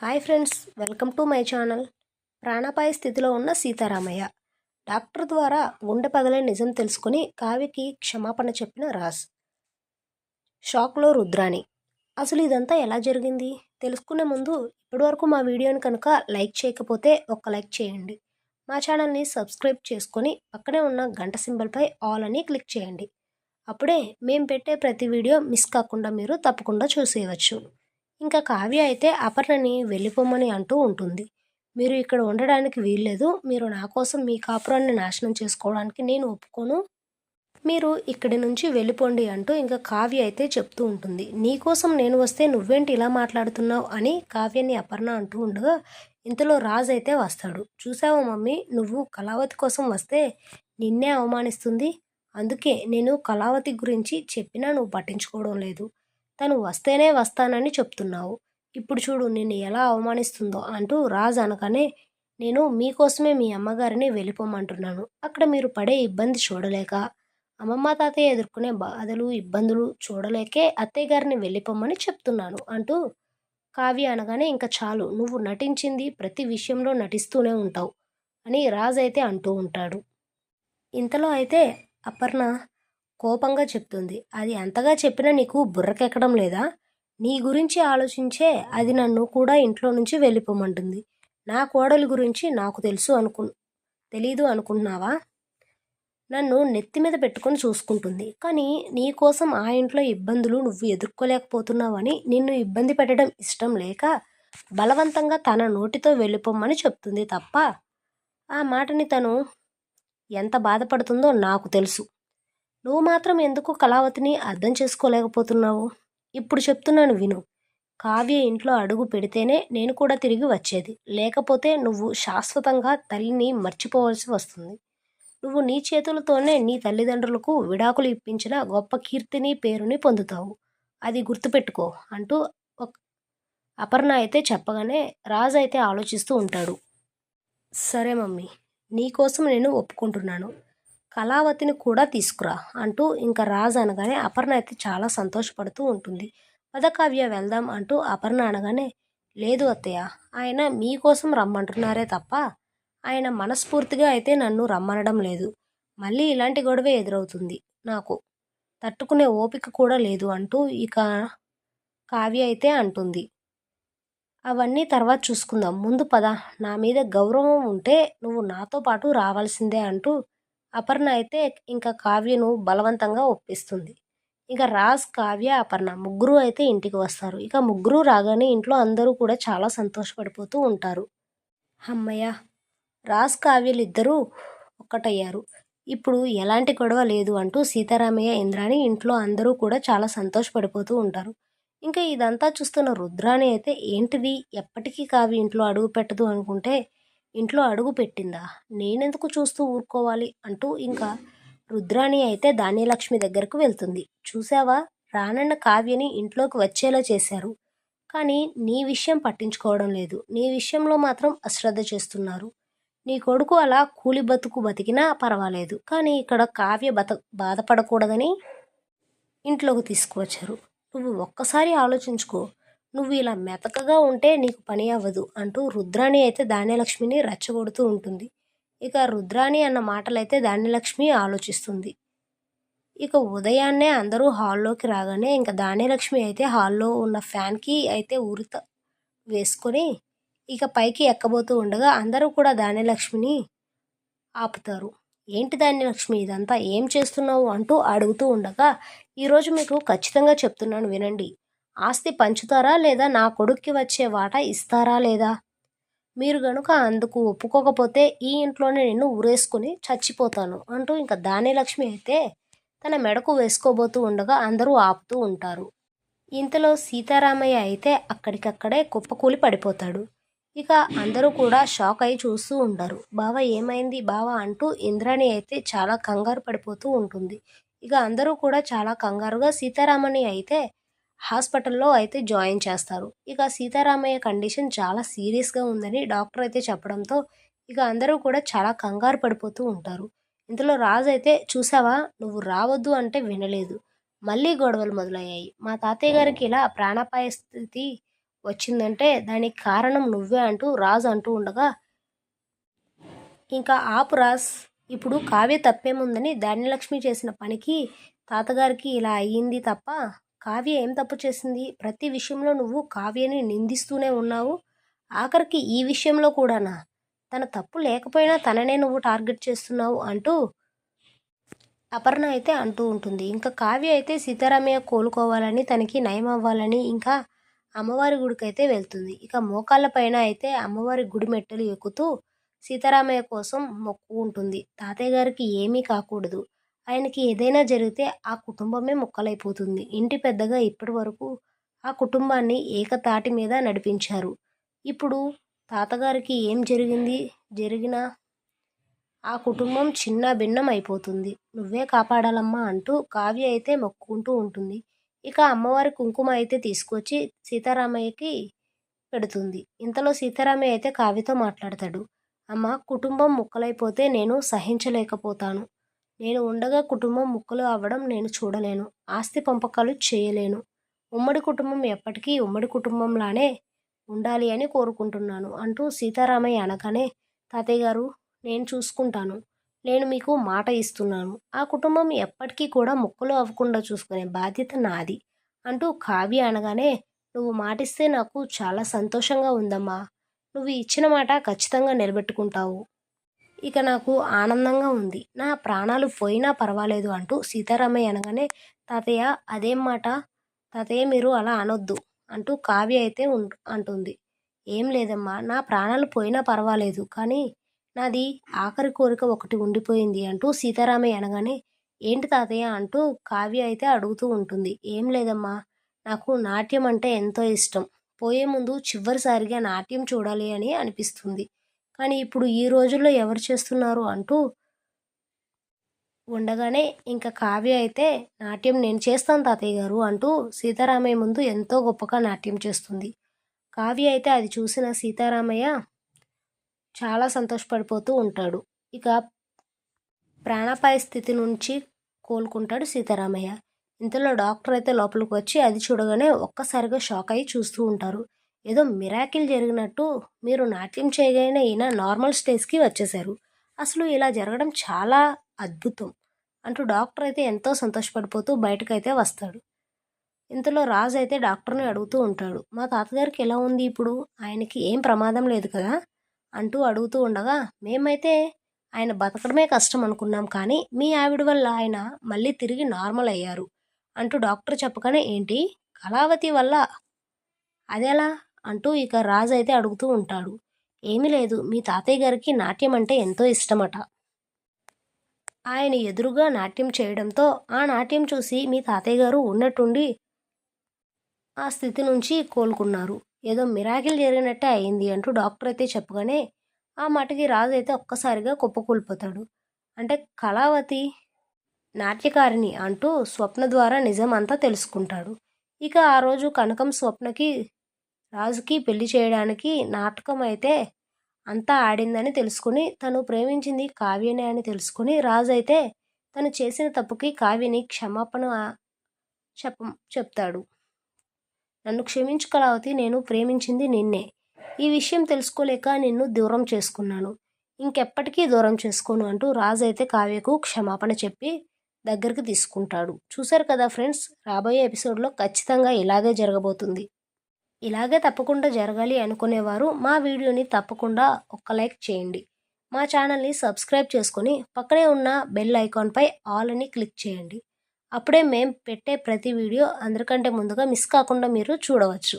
Hi friends welcome to my channel. ప్రాణాపాయ స్థితిలో ఉన్న సీతారామయ్య. డాక్టర్ ద్వారా గుండె పగలే నిజం తెలుసుకుని కావ్యకి క్షమాపణ చెప్పిన రాజ్. షాక్లో రుద్రాణి. అసలు ఇదంతా ఎలా జరిగింది? తెలుసుకునే ముందు ఇప్పటివరకు మా వీడియోని కనుక లైక్ చేయకపోతే ఒక్క లైక్ చేయండి. మా ఛానల్ని సబ్స్క్రైబ్ చేసుకొని పక్కనే ఉన్న గంట సింబల్పై ఆల్ అని క్లిక్ చేయండి. అప్పుడే మేము పెట్టే ప్రతి వీడియో మిస్ కాకుండా మీరు తప్పకుండా చూసేయవచ్చు. ఇంకా కావ్య అయితే అపర్ణని వెళ్ళిపోమని అంటూ ఉంటుంది. మీరు ఇక్కడ ఉండడానికి వీల్లేదు. మీరు నా కోసం మీ కాపురాన్ని నాశనం చేసుకోవడానికి నేను ఒప్పుకోను. మీరు ఇక్కడి నుంచి వెళ్ళిపోండి అంటూ ఇంకా కావ్య అయితే చెప్తూ ఉంటుంది. నీకోసం నేను వస్తే నువ్వేంటి ఇలా మాట్లాడుతున్నావు అని కావ్యని అపర్ణ అంటూ ఉండగా ఇంతలో రాజు అయితే వస్తాడు. చూసావా మమ్మీ నువ్వు కళావతి కోసం వస్తే నిన్నే అవమానిస్తుంది. అందుకే నేను కళావతి గురించి చెప్పినా నువ్వు పట్టించుకోవడం లేదు. తను వస్తేనే వస్తానని చెప్తున్నావు. ఇప్పుడు చూడు నిన్ను ఎలా అవమానిస్తుందో అంటూ రాజ్ అనగానే నేను మీకోసమే మీ అమ్మగారిని వెళ్ళిపోమంటున్నాను. అక్కడ మీరు పడే ఇబ్బంది చూడలేక అమ్మమ్మ తాతయ్య ఎదుర్కొనే బాధలు ఇబ్బందులు చూడలేకే అత్తయ్య గారిని వెళ్ళిపోమని చెప్తున్నాను అంటూ కావ్య అనగానే ఇంకా చాలు నువ్వు నటించింది ప్రతి విషయంలో నటిస్తూనే ఉంటావు అని రాజ్ అయితే అంటూ ఉంటాడు. ఇంతలో అయితే అపర్ణ కోపంగా చెప్తుంది. అది అంతగా చెప్పినా నీకు బుర్రకెక్కడం లేదా? నీ గురించి ఆలోచించే అది నన్ను కూడా ఇంట్లో నుంచి వెళ్ళిపోమంటుంది. నా కోడలు గురించి నాకు తెలుసు అనుకు తెలీదు అనుకుంటున్నావా? నన్ను నెత్తి మీద పెట్టుకొని చూసుకుంటుంది. కానీ నీ కోసం ఆ ఇంట్లో ఇబ్బందులు నువ్వు ఎదుర్కోలేకపోతున్నావని నిన్ను ఇబ్బంది పెట్టడం ఇష్టం లేక బలవంతంగా తన నోటితో వెళ్ళిపోమ్మని చెప్తుంది తప్ప ఆ మాటని తను ఎంత బాధపడుతుందో నాకు తెలుసు. నువ్వు మాత్రం ఎందుకు కళావతిని అర్థం చేసుకోలేకపోతున్నావు? ఇప్పుడు చెప్తున్నాను విను. కావ్య ఇంట్లో అడుగు పెడితేనే నేను కూడా తిరిగి వచ్చేది. లేకపోతే నువ్వు శాశ్వతంగా తల్లిని మర్చిపోవలసి వస్తుంది. నువ్వు నీ చేతులతోనే నీ తల్లిదండ్రులకు విడాకులు ఇప్పించిన గొప్ప కీర్తిని పేరుని పొందుతావు. అది గుర్తుపెట్టుకో అంటూ అపర్ణ అయితే చెప్పగానే రాజు అయితే ఆలోచిస్తూ ఉంటాడు. సరే మమ్మీ నీకోసం నేను ఒప్పుకుంటున్నాను. కళావతిని కూడా తీసుకురా అంటూ ఇంకా రాజు అనగానే అపర్ణ అయితే చాలా సంతోషపడుతూ ఉంటుంది. పదకావ్య వెళ్దాం అంటూ అపర్ణ అనగానే లేదు అత్తయ్య ఆయన మీకోసం రమ్మంటున్నారే తప్ప ఆయన మనస్ఫూర్తిగా అయితే నన్ను రమ్మనడం లేదు. మళ్ళీ ఇలాంటి గొడవే ఎదురవుతుంది నాకు. తట్టుకునే ఓపిక కూడా లేదు అంటూ ఇక కావ్య అయితే అంటుంది. అవన్నీ తర్వాత చూసుకుందాం. ముందు పద నా మీద గౌరవం ఉంటే నువ్వు నాతో పాటు రావాల్సిందే అంటూ అపర్ణ అయితే ఇంకా కావ్యను బలవంతంగా ఒప్పిస్తుంది. ఇక రాజ్ కావ్య అపర్ణ ముగ్గురు అయితే ఇంటికి వస్తారు. ఇక ముగ్గురు రాగానే ఇంట్లో అందరూ కూడా చాలా సంతోషపడిపోతూ ఉంటారు. అమ్మయ్య! రాజ్ కావ్యలు ఇద్దరూ ఒక్కటయ్యారు. ఇప్పుడు ఎలాంటి గొడవ లేదు అంటూ సీతారామయ్య ఇంద్రాణి ఇంట్లో అందరూ కూడా చాలా సంతోషపడిపోతూ ఉంటారు. ఇంకా ఇదంతా చూస్తున్న రుద్రాణి అయితే ఏంటిది? ఎప్పటికీ కావ్య ఇంట్లో అడుగు పెట్టదు అనుకుంటే ఇంట్లో అడుగు పెట్టిందా? నేనెందుకు చూస్తూ ఊరుకోవాలి? అంటూ ఇంకా రుద్రాణి అయితే ధాన్యలక్ష్మి దగ్గరకు వెళ్తుంది. చూసావా రానన్న కావ్యని ఇంట్లోకి వచ్చేలా చేశారు. కానీ నీ విషయం పట్టించుకోవడం లేదు. నీ విషయంలో మాత్రం అశ్రద్ధ చేస్తున్నారు. నీ కొడుకు అలా కూలి బతుకు బతికినా పర్వాలేదు. కానీ ఇక్కడ కావ్య బత బాధపడకూడదని ఇంట్లోకి తీసుకువచ్చారు. నువ్వు ఒక్కసారి ఆలోచించుకో. నువ్వు ఇలా మెతకగా ఉంటే నీకు పని అవ్వదు అంటూ రుద్రాణి అయితే ధాన్యలక్ష్మిని రెచ్చగొడుతూ ఉంటుంది. ఇక రుద్రాణి అన్న మాటలైతే ధాన్యలక్ష్మి ఆలోచిస్తుంది. ఇక ఉదయాన్నే అందరూ హాల్లోకి రాగానే ఇంకా ధాన్యలక్ష్మి అయితే హాల్లో ఉన్న ఫ్యాన్కి అయితే ఉరిత వేసుకొని ఇక పైకి ఎక్కబోతూ ఉండగా అందరూ కూడా ధాన్యలక్ష్మిని ఆపుతారు. ఏంటి ధాన్యలక్ష్మి ఇదంతా? ఏం చేస్తున్నావు? అంటూ అడుగుతూ ఉండగా ఈరోజు మీకు ఖచ్చితంగా చెప్తున్నాను వినండి. ఆస్తి పంచుతారా లేదా నా కొడుక్కి వచ్చే వాటా ఇస్తారా లేదా? మీరు గనుక అందుకు ఒప్పుకోకపోతే ఈ ఇంట్లోనే నిన్ను ఊరేసుకుని చచ్చిపోతాను అంటూ ఇంకా దానిలక్ష్మి అయితే తన మెడకు వేసుకోబోతూ ఉండగా అందరూ ఆపుతూ ఉంటారు. ఇంతలో సీతారామయ్య అయితే అక్కడికక్కడే కుప్పకూలి పడిపోతాడు. ఇక అందరూ కూడా షాక్ అయి చూస్తూ ఉంటారు బావ ఏమైంది బావ అంటూ ఇంద్రాణి అయితే చాలా కంగారు పడిపోతూ ఉంటుంది. ఇక అందరూ కూడా చాలా కంగారుగా సీతారామని అయితే హాస్పిటల్లో అయితే జాయిన్ చేస్తారు. ఇక సీతారామయ్య కండిషన్ చాలా సీరియస్గా ఉందని డాక్టర్ అయితే చెప్పడంతో ఇక అందరూ కూడా చాలా కంగారు పడిపోతూ ఉంటారు. ఇందులో రాజు అయితే చూసావా? నువ్వు రావద్దు అంటే వినలేదు. మళ్ళీ గొడవలు మొదలయ్యాయి. మా తాతయ్య గారికి ఇలా ప్రాణాపాయ స్థితి వచ్చిందంటే దానికి కారణం నువ్వే అంటూ రాజు అంటూ ఉండగా ఇంకా ఆపు రాజ్. ఇప్పుడు కావ్య తప్పేముందని ధాన్యలక్ష్మి చేసిన పనికి తాతగారికి ఇలా అయ్యింది తప్ప కావ్య ఏం తప్పు చేసింది? ప్రతి విషయంలో నువ్వు కావ్యని నిందిస్తూనే ఉన్నావు. ఆఖరికి ఈ విషయంలో కూడానా? తన తప్పు లేకపోయినా తననే నువ్వు టార్గెట్ చేస్తున్నావు అంటూ అపర్ణ అయితే అంటూ ఉంటుంది. ఇంకా కావ్య అయితే సీతారామయ్య కోలుకోవాలని తనకి నయం అవ్వాలని ఇంకా అమ్మవారి గుడికి అయితే వెళ్తుంది. ఇక మోకాళ్ళ పైన అయితే అమ్మవారి గుడి మెట్టలు ఎక్కుతూ సీతారామయ్య కోసం మొక్కు ఉంటుంది. తాతయ్య గారికి ఏమీ కాకూడదు. ఆయనకి ఏదైనా జరిగితే ఆ కుటుంబమే ముక్కలైపోతుంది. ఇంటి పెద్దగా ఇప్పటి వరకు ఆ కుటుంబాన్ని ఏకతాటి మీద నడిపించారు. ఇప్పుడు తాతగారికి ఏం జరిగింది? జరిగినా ఆ కుటుంబం చిన్న భిన్నం అయిపోతుంది. నువ్వే కాపాడాలమ్మా అంటూ కావ్య అయితే మొక్కుకుంటూ ఉంటుంది. ఇక అమ్మవారి కుంకుమ అయితే తీసుకొచ్చి సీతారామయ్యకి పెడుతుంది. ఇంతలో సీతారామయ్య అయితే కావ్యతో మాట్లాడతాడు. అమ్మ కుటుంబం ముక్కలైపోతే నేను సహించలేకపోతాను. నేను ఉండగా కుటుంబం ముక్కలు అవ్వడం నేను చూడలేను. ఆస్తి పంపకాలు చేయలేను. ఉమ్మడి కుటుంబం ఎప్పటికీ ఉమ్మడి కుటుంబంలానే ఉండాలి అని కోరుకుంటున్నాను అంటూ సీతారామయ్య అనగానే తాతయ్య గారు నేను చూసుకుంటాను. నేను మీకు మాట ఇస్తున్నాను. ఆ కుటుంబం ఎప్పటికీ కూడా ముక్కలు అవ్వకుండా చూసుకునే బాధ్యత నాది అంటూ కావ్య అనగానే నువ్వు మాటిస్తే నాకు చాలా సంతోషంగా ఉందమ్మా. నువ్వు ఇచ్చిన మాట ఖచ్చితంగా నిలబెట్టుకుంటావు. ఇక నాకు ఆనందంగా ఉంది. నా ప్రాణాలు పోయినా పర్వాలేదు అంటూ సీతారామయ్య అనగానే తాతయ్య అదేం మాట? తాతయ్య మీరు అలా అనొద్దు అంటూ కావ్య అయితే అంటుంది. ఏం లేదమ్మా నా ప్రాణాలు పోయినా పర్వాలేదు కానీ నాది ఆఖరి కోరిక ఒకటి ఉండిపోయింది అంటూ సీతారామయ్య అనగానే ఏంటి తాతయ్య అంటూ కావ్య అయితే అడుగుతూ ఉంటుంది. ఏం లేదమ్మా నాకు నాట్యం అంటే ఎంతో ఇష్టం. పోయే ముందు చివరిసారిగా నాట్యం చూడాలి అని అనిపిస్తుంది. కానీ ఇప్పుడు ఈ రోజుల్లో ఎవరు చేస్తున్నారు అంటూ ఉండగానే ఇంకా కావ్య అయితే నాట్యం నేను చేస్తాను తాతయ్య గారు అంటూ సీతారామయ్య ముందు ఎంతో గొప్పగా నాట్యం చేస్తుంది. కావ్య అయితే అది చూసిన సీతారామయ్య చాలా సంతోషపడిపోతూ ఉంటాడు. ఇక ప్రాణాపాయ స్థితి నుంచి కోలుకుంటాడు సీతారామయ్య. ఇంతలో డాక్టర్ అయితే లోపలికి వచ్చి అది చూడగానే ఒక్కసారిగా షాక్ అయ్యి చూస్తూ ఉంటారు. ఏదో మిరాకిల్ జరిగినట్టు మీరు నాట్యం చేయగానే ఈయన నార్మల్ స్టేజ్కి వచ్చేశారు. అసలు ఇలా జరగడం చాలా అద్భుతం అంటూ డాక్టర్ అయితే ఎంతో సంతోషపడిపోతూ బయటకైతే వస్తాడు. ఇంతలో రాజు అయితే డాక్టర్ని అడుగుతూ ఉంటాడు మా తాతగారికి ఎలా ఉంది ఇప్పుడు? ఆయనకి ఏం ప్రమాదం లేదు కదా? అంటూ అడుగుతూ ఉండగా మేమైతే ఆయన బతకడమే కష్టం అనుకున్నాం కానీ మీ ఆవిడ వల్ల ఆయన మళ్ళీ తిరిగి నార్మల్ అయ్యారు అంటూ డాక్టర్ చెప్పగానే ఏంటి? కళావతి వల్ల? అదెలా? అంటూ ఇక రాజు అయితే అడుగుతూ ఉంటాడు. ఏమీ లేదు మీ తాతయ్య గారికి నాట్యం అంటే ఎంతో ఇష్టమట. ఆయన ఎదురుగా నాట్యం చేయడంతో ఆ నాట్యం చూసి మీ తాతయ్య గారు ఉన్నట్టుండి ఆ స్థితి నుంచి కోలుకున్నారు. ఏదో మిరాకిల్ జరిగినట్టే అయింది అంటూ డాక్టర్ అయితే చెప్పగానే ఆ మాటకి రాజు అయితే ఒక్కసారిగా కుప్పకూలిపోతాడు అంటే కళావతి నాట్యకారిణి అంటూ స్వప్న ద్వారా నిజం అంతా తెలుసుకుంటాడు. ఇక ఆ రోజు కనకం స్వప్నకి రాజుకి పెళ్ళి చేయడానికి నాటకం అయితే అంతా ఆడిందని తెలుసుకుని తను ప్రేమించింది కావ్యనే అని తెలుసుకుని రాజు అయితే తను చేసిన తప్పుకి కావ్యని క్షమాపణ చెప్ప చెప్తాడు. నన్ను క్షమించు కళావతి నేను ప్రేమించింది నిన్నే. ఈ విషయం తెలుసుకోలేక నిన్ను దూరం చేసుకున్నాను. ఇంకెప్పటికీ దూరం చేసుకోను అంటూ రాజు అయితే కావ్యకు క్షమాపణ చెప్పి దగ్గరికి తీసుకుంటాడు. చూశారు కదా ఫ్రెండ్స్ రాబోయే ఎపిసోడ్లో ఖచ్చితంగా ఇలాగే జరగబోతుంది. ఇలాగే తప్పకుండా జరగాలి అనుకునేవారు మా వీడియోని తప్పకుండా ఒక్క లైక్ చేయండి. మా ఛానల్ని సబ్స్క్రైబ్ చేసుకొని పక్కనే ఉన్న బెల్ ఐకాన్పై ఆల్ అని క్లిక్ చేయండి. అప్పుడే మేము పెట్టే ప్రతి వీడియో అందరికంటే ముందుగా మిస్ కాకుండా మీరు చూడవచ్చు.